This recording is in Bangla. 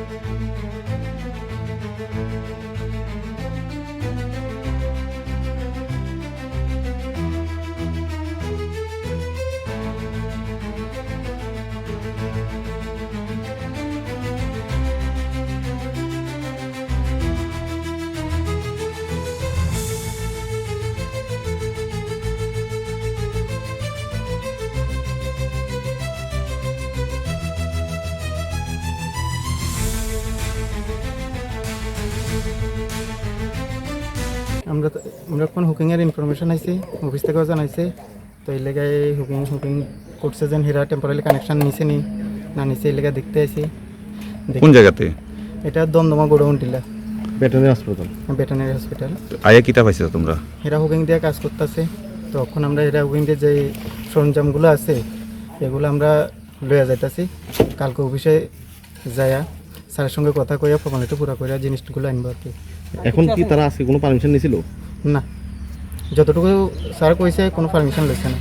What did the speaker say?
Música আমরা তো- আমরা কোন হুকিংয়ের ইনফরমেশন আইছে অফিস থেকেও জানাইছে। তো এই লেগায় হুকিং হুকিং করছে যেন হেরা টেম্পোরারি কানেকশন নিছে নি না নিছে এই লেগে দেখতে আইছি। কোন জায়গাতে? এটা দমদমা গোডাউন টিলা। ভেটেরিনারি হাসপাতাল ভেটেনারি হসপিটাল আয়া কিতা পাইছো তোমরা? হেরা হুকিং দিয়ে কাজ করতেছে। তখন আমরা হেরা হুকিং দিয়ে যে সরঞ্জামগুলো আছে এগুলো আমরা লইয়া যাইতাছি। কালকে অফিসে যাইয়া স্যারের সঙ্গে কথা কইয়া ফর্মালিটি পুরা কইরা জিনিসগুলো আনব আর কি। এখন কি তারা আজকে কোনো পারমিশন নিয়েছিল? না। যতটুকু স্যার কইছে কোনো পারমিশন লইছে না।